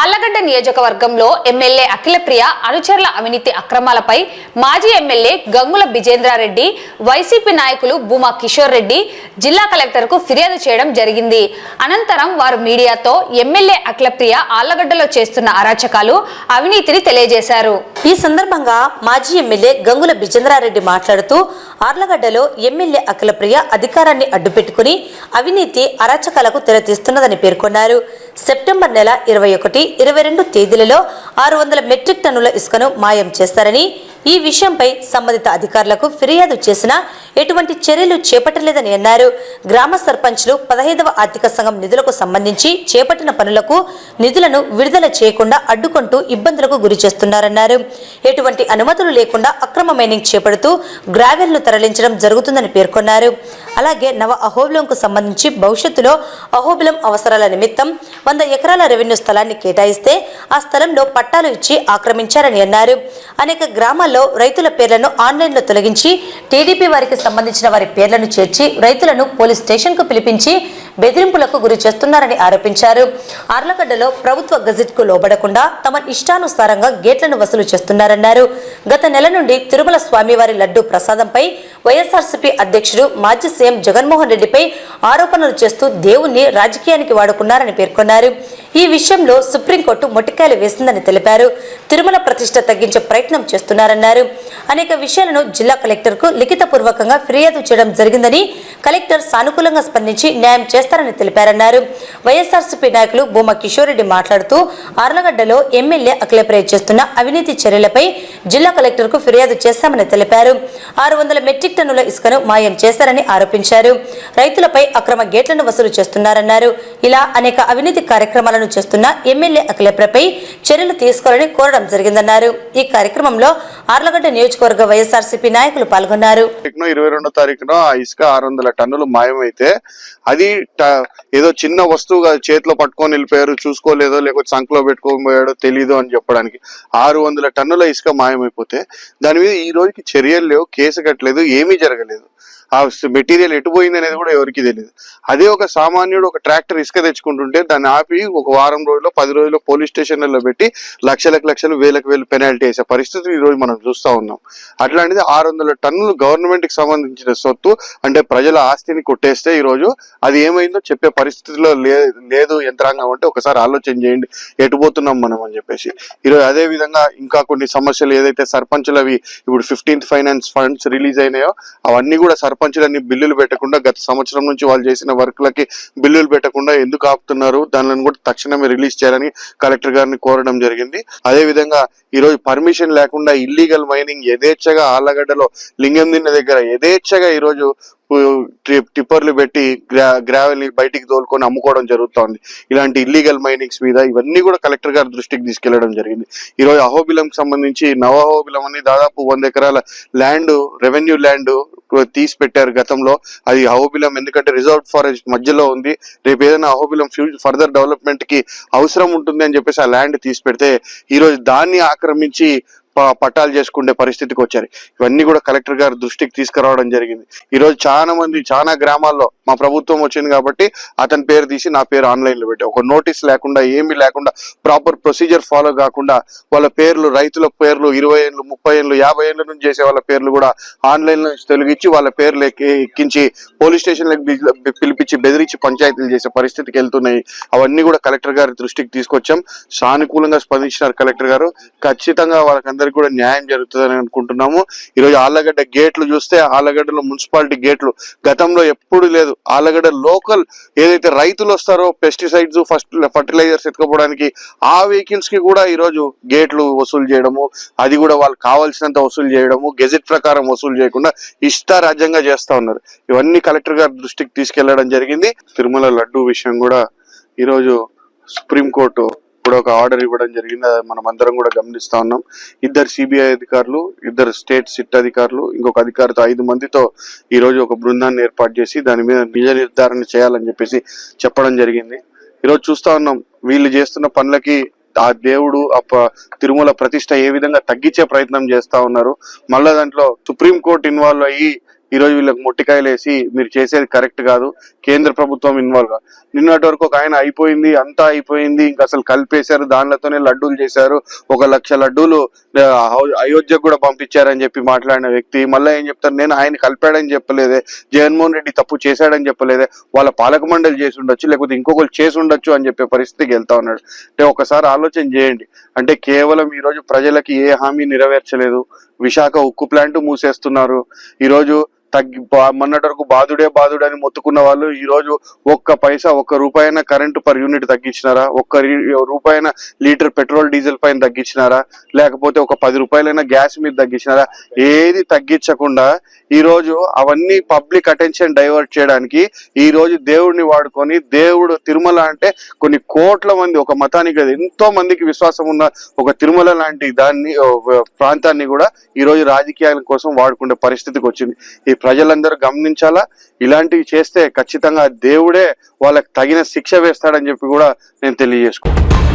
ఆళ్ళగడ్డ నియోజకవర్గంలో ఎమ్మెల్యే అఖిలప్రియ అనుచరుల అవినీతి అక్రమాలపై మాజీ ఎమ్మెల్యే గంగుల బిజేంద్రారెడ్డి వైసీపీ నాయకులు భూమా కిషోర్ రెడ్డి జిల్లా కలెక్టర్కు ఫిర్యాదు చేయడం జరిగింది. అనంతరం వారు మీడియాతో ఎమ్మెల్యే అఖిలప్రియ ఆళ్ళగడ్డలో చేస్తున్న అరాచకాలు అవినీతిని తెలియజేశారు. ఈ సందర్భంగా మాజీ ఎమ్మెల్యే గంగుల బిజేంద్రారెడ్డి మాట్లాడుతూ ఆర్లగడ్డలో ఎమ్మెల్యే అఖిలప్రియ అధికారాన్ని అడ్డుపెట్టుకుని అవినీతి అరాచకాలకు తెరతీస్తున్నదని పేర్కొన్నారు. సెప్టెంబర్ నెల ఇరవై ఒకటి ఇరవై రెండు తేదీలలో ఆరు వందల మెట్రిక్ టన్నుల ఇసుకను మాయం చేస్తారని ఈ విషయంపై సంబంధిత అధికారులకు ఫిర్యాదు చేసినా ఎటువంటి చర్యలు చేపట్టలేదని అన్నారు. గ్రామ సర్పంచ్లు పదహైదవ ఆర్థిక సంఘం నిధులకు సంబంధించి చేపట్టిన పనులకు నిధులను విడుదల చేయకుండా అడ్డుకుంటూ ఇబ్బందులకు గురి చేస్తున్నారన్నారు. ఎటువంటి అనుమతులు లేకుండా అక్రమ మైనింగ్ చేపడుతూ గ్రావెల్ను తరలించడం జరుగుతుందని పేర్కొన్నారు. అలాగే నవ అహోబిలంకు సంబంధించి భవిష్యత్తులో అహోబిలం అవసరాల నిమిత్తం వంద ఎకరాల రెవెన్యూ స్థలాన్ని కేటాయిస్తే ఆ స్థలంలో పట్టాలు ఇచ్చి ఆక్రమించారని అన్నారు. అనేక గ్రామాల్లో రైతుల పేర్లను ఆన్లైన్లో తొలగించి టీడీపీ వారికి సంబంధించిన వారి పేర్లను చేర్చి రైతులను పోలీస్ స్టేషన్కు పిలిపించి బెదిరింపులకు గురి చేస్తున్నారని ఆరోపించారు. ఆర్లగడ్డలో ప్రభుత్వ గజెట్కు లోబడకుండా తమ ఇష్టానుసారంగా గేట్లను వసూలు చేస్తున్నారన్నారు. గత నెల నుండి తిరుమల స్వామివారి లడ్డు ప్రసాదంపై వైఎస్ఆర్సీపీ అధ్యక్షుడు మాజీ సీఎం జగన్మోహన్ రెడ్డిపై ఆరోపణలు చేస్తూ దేవుణ్ణి రాజకీయానికి వాడుకున్నారని పేర్కొన్నారు. ఈ విషయంలో సుప్రీంకోర్టు మొట్టికాయలు వేసిందని తెలిపారు. తిరుమల ప్రతిష్ట తగ్గించే ప్రయత్నం చేస్తున్నారన్నారు. అనేక విషయాలను జిల్లా కలెక్టర్కు లిఖితపూర్వకంగా ఫిర్యాదు చేయడం జరిగిందని కలెక్టర్ సానుకూలంగా స్పందించి న్యాయం చేస్తారని తెలిపారన్నారు. వైఎస్ఆర్సీపీ నాయకులు భూమా కిషోర్ రెడ్డి మాట్లాడుతూ ఆర్లగడ్డలో ఎమ్మెల్యే అఖిలప్రయ చేస్తున్న అవినీతి చర్యలపై జిల్లా కలెక్టర్కు ఫిర్యాదు చేస్తామని తెలిపారు. ఆరు వందల మెట్రిక్ టన్నుల ఇసుకను మాయం చేశారని ఆరోపించారు. రైతులపై అక్రమ గేట్లను వసూలు చేస్తున్నారన్నారు. ఇలా అనేక అవినీతి కార్యక్రమాలను చేస్తున్న ఎమ్మెల్యే అఖిలప్రియపై చర్యలు తీసుకోవాలని కోరడం జరిగిందన్నారు. ఈ కార్యక్రమంలో ఆర్లగడ్డ నియోజకవర్గ వైఎస్ఆర్సీపీ నాయకులు పాల్గొన్నారు. తారీఖున ఇరవై రెండో తారీఖున ఇసుక ఆరు వందల టన్నులు మాయమైతే అది ఏదో చిన్న వస్తువుగా చేతిలో పట్టుకొని వెళ్ళిపోయారు చూసుకోలేదో లేకపోతే సంకలో పెట్టుకొని పోయాడో తెలియదు అని చెప్పడానికి ఆరు వందల టన్నుల ఇసుక మాయమైపోతే దాని మీద ఈ రోజుకి చర్యలు లేవు కేసు కట్టలేదు ఏమీ జరగలేదు. ఆ మెటీరియల్ ఎటు పోయింది అనేది కూడా ఎవరికి తెలియదు అదే ఒక సామాన్యుడు ఒక ట్రాక్టర్ ఇసుక తెచ్చుకుంటుంటే దాన్ని ఆపి ఒక వారం రోజుల్లో పది రోజుల్లో పోలీస్ స్టేషన్లలో పెట్టి లక్షలకు లక్షలు వేలకు వేలు పెనాల్టీ వేసే పరిస్థితి ఈ రోజు మనం చూస్తా ఉన్నాం. అట్లాంటిది ఆరు వందల టన్నులు గవర్నమెంట్కి సంబంధించిన సొత్తు అంటే ప్రజల ఆస్తిని కొట్టేస్తే ఈ రోజు అది ఏమైందో చెప్పే పరిస్థితిలో లేదు యంత్రాంగం అంటే ఒకసారి ఆలోచన చేయండి. ఎటుపోతున్నాం మనం అని చెప్పేసి. ఈరోజు అదే విధంగా ఇంకా కొన్ని సమస్యలు ఏదైతే సర్పంచులవి ఇప్పుడు ఫిఫ్టీన్త్ ఫైనాన్స్ ఫండ్స్ రిలీజ్ అయినాయో అవన్నీ కూడా సర్పంచులన్నీ బిల్లులు పెట్టకుండా గత సంవత్సరం నుంచి వాళ్ళు చేసిన వర్క్లకి బిల్లులు పెట్టకుండా ఎందుకు ఆపుతున్నారు? దానిని కూడా తక్షణమే రిలీజ్ చేయాలని కలెక్టర్ గారిని కోరడం జరిగింది. అదే విధంగా పర్మిషన్ లేకుండా ఇల్లీగల్ మైనింగ్ యథేచ్ఛగా ఆళ్ళగడ్డలో లింగం దిన్న దగ్గర యథేచ్ఛగా ఈ రోజు టిప్పర్లు పెట్టి గ్రా గ్రావెల్ని బయటికి తోలుకొని అమ్ముకోవడం జరుగుతోంది. ఇలాంటి ఇల్లీగల్ మైనింగ్స్ మీద ఇవన్నీ కూడా కలెక్టర్ గారి దృష్టికి తీసుకెళ్ళడం జరిగింది. ఈ రోజు అహోబిలం సంబంధించి నవ అహోబిలం అని దాదాపు వంద ఎకరాల ల్యాండ్ రెవెన్యూ ల్యాండ్ తీసి పెట్టారు గతంలో. అది అహోబిలం ఎందుకంటే రిజర్వ్ ఫారెస్ట్ మధ్యలో ఉంది. రేపు ఏదైనా అహోబిలం ఫ్యూచర్ ఫర్దర్ డెవలప్మెంట్కి అవసరం ఉంటుంది అని చెప్పేసి ఆ ల్యాండ్ తీసి పెడితే ఈ రోజు దాన్ని ఆక్రమించి పట్టాలు చేసుకునే పరిస్థితికి వచ్చారు. ఇవన్నీ కూడా కలెక్టర్ గారి దృష్టికి తీసుకురావడం జరిగింది. ఈ రోజు చాలా మంది చాలా గ్రామాల్లో మా ప్రభుత్వం వచ్చింది కాబట్టి అతని పేరు తీసి నా పేరు ఆన్లైన్లో పెట్టి. ఒక నోటీస్ లేకుండా ఏమీ లేకుండా ప్రాపర్ ప్రొసీజర్ ఫాలో కాకుండా వాళ్ళ పేర్లు రైతుల పేర్లు ఇరవై ఏళ్ళు ముప్పై ఏళ్ళు యాభై ఏళ్ళ నుంచి చేసే వాళ్ళ పేర్లు కూడా ఆన్లైన్ నుంచి తొలగించి వాళ్ళ పేర్లు ఎక్కి- ఎక్కించి పోలీస్ స్టేషన్లకు పిలిపించి బెదిరించి పంచాయతీలు చేసే పరిస్థితికి వెళ్తున్నాయి. అవన్నీ కూడా కలెక్టర్ గారి దృష్టికి తీసుకొచ్చాం. సానుకూలంగా స్పందించినారు కలెక్టర్ గారు. ఖచ్చితంగా వాళ్ళకందరికీ కూడా న్యాయం జరుగుతుందని అనుకుంటున్నాము. ఈ రోజు ఆళ్ళగడ్డ గేట్లు చూస్తే ఆళ్ళగడ్డలో మున్సిపాలిటీ గేట్లు గతంలో ఎప్పుడు లేదు. ఆళ్ళగడ్డ లోకల్ ఏదైతే రైతులు వస్తారో పెస్టిసైడ్స్ ఫస్ట్ ఫర్టిలైజర్స్ ఎత్తుకోవడానికి ఆ వెహికల్స్కి కూడా ఈ రోజు గేట్లు వసూలు చేయడము అది కూడా వాళ్ళకి కావాల్సినంత వసూలు చేయడము గెజెట్ ప్రకారం వసూలు చేయకుండా ఇష్టారాజ్యంగా చేస్తా ఉన్నారు. ఇవన్నీ కలెక్టర్ గారి దృష్టికి తీసుకెళ్ళడం జరిగింది. తిరుమల లడ్డు విషయం కూడా ఈరోజు సుప్రీంకోర్టు ఇప్పుడు ఒక ఆర్డర్ ఇవ్వడం జరిగింది. అది మనం అందరం కూడా గమనిస్తా ఉన్నాం. ఇద్దరు సిబిఐ అధికారులు ఇద్దరు స్టేట్ సిట్ అధికారులు ఇంకొక అధికారితో ఐదు మందితో ఈ రోజు ఒక బృందాన్ని ఏర్పాటు చేసి దాని మీద నిజ నిర్ధారణ చేయాలని చెప్పేసి చెప్పడం జరిగింది. ఈరోజు చూస్తా ఉన్నాం. వీళ్ళు చేస్తున్న పనులకి ఆ దేవుడు ఆ ప- తిరుమల ప్రతిష్ట ఏ విధంగా తగ్గించే ప్రయత్నం చేస్తా ఉన్నారు. మళ్ళా దాంట్లో సుప్రీంకోర్టు ఇన్వాల్వ్ అయ్యి ఈరోజు వీళ్ళకి మొట్టికాయలు వేసి మీరు చేసేది కరెక్ట్ కాదు. కేంద్ర ప్రభుత్వం ఇన్వాల్వ్ నిన్నటి వరకు ఒక ఆయన అయిపోయింది అంతా అయిపోయింది ఇంకా అసలు కలిపేశారు దానిలతోనే లడ్డూలు చేశారు. ఒక లక్ష లడ్డూలు అయోధ్యకు కూడా పంపించారని చెప్పి మాట్లాడిన వ్యక్తి మళ్ళీ ఏం చెప్తారు? నేను ఆయన కలిపాడని చెప్పలేదే జగన్మోహన్ రెడ్డి తప్పు చేశాడని చెప్పలేదే వాళ్ళ పాలక మండలి చేసి ఉండొచ్చు లేకపోతే ఇంకొకరు చేసి ఉండొచ్చు అని చెప్పే పరిస్థితికి వెళ్తా ఉన్నాడు. అంటే ఒకసారి ఆలోచన చేయండి. అంటే కేవలం ఈరోజు ప్రజలకి ఏ హామీ నెరవేర్చలేదు. విశాఖ ఉక్కు ప్లాంట్ మూసేస్తున్నారు. ఈరోజు తగ్గి మొన్నటి వరకు బాధుడే బాధుడే అని మొత్తుకున్న వాళ్ళు ఈ రోజు ఒక్క పైసా ఒక్క రూపాయన కరెంటు పర్ యూనిట్ తగ్గించినారా? ఒక్క రీ- లీటర్ పెట్రోల్ డీజిల్ పైన తగ్గించినారా? లేకపోతే ఒక పది రూపాయలైనా గ్యాస్ మీద తగ్గించినారా? ఏది తగ్గించకుండా ఈ రోజు అవన్నీ పబ్లిక్ అటెన్షన్ డైవర్ట్ చేయడానికి ఈ రోజు దేవుడిని వాడుకొని దేవుడు తిరుమల అంటే కొన్ని కోట్ల మంది ఒక మతానికి ఎంతో మందికి విశ్వాసం ఉన్న ఒక తిరుమల లాంటి దాన్ని ప్రాంతాన్ని కూడా ఈ రోజు రాజకీయాల కోసం వాడుకునే పరిస్థితికి వచ్చింది. ఈ ప్రజలందరూ గమనించాలా? ఇలాంటివి చేస్తే ఖచ్చితంగా దేవుడే వాళ్ళకి తగిన శిక్ష వేస్తాడని చెప్పి కూడా నేను తెలియజేసుకుంటాను